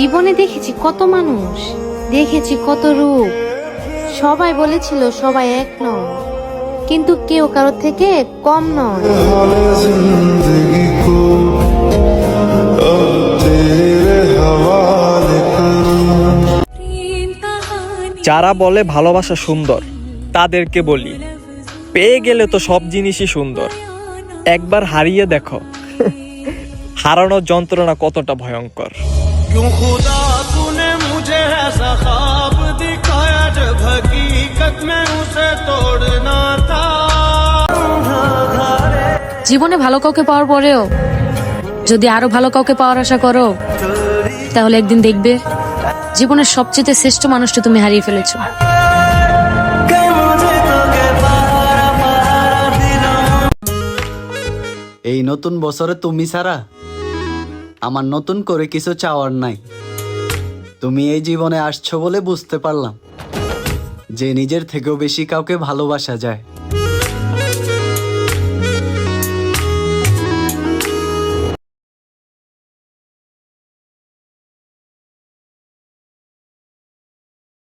জীবনে দেখেছি কত মানুষ, দেখেছি কত রূপ। সবাই বলেছিল সবাই এক নয় কিন্তু কেউ কারোর থেকে কম নয় যারা বলে ভালোবাসা সুন্দর, তাদেরকে বলি, পেয়ে গেলে তো সব জিনিসই সুন্দর। একবার হারিয়ে দেখো। হারানোর যন্ত্রণা কতটা ভয়ঙ্কর। क्यों खुदा तूने मुझे ऐसा ख्वाब दिखाया जब हकीकत में उसे तोड़ना था জীবনে ভালো কাউকে পাওয়ার পরেও যদি আরো ভালো কাউকে পাওয়ার আশা করো তাহলে একদিন দেখবে জীবনের সবচেয়ে শ্রেষ্ঠ মানুষটা তুমি হারিয়ে ফেলেছো এই নতুন বছরে তুমি ছাড়া আমার নতুন করে কিছু চাওয়ার নাই। তুমি এই জীবনে আসছো বলে বুঝতে পারলাম যে নিজের থেকেও বেশি কাউকে ভালোবাসা যায়।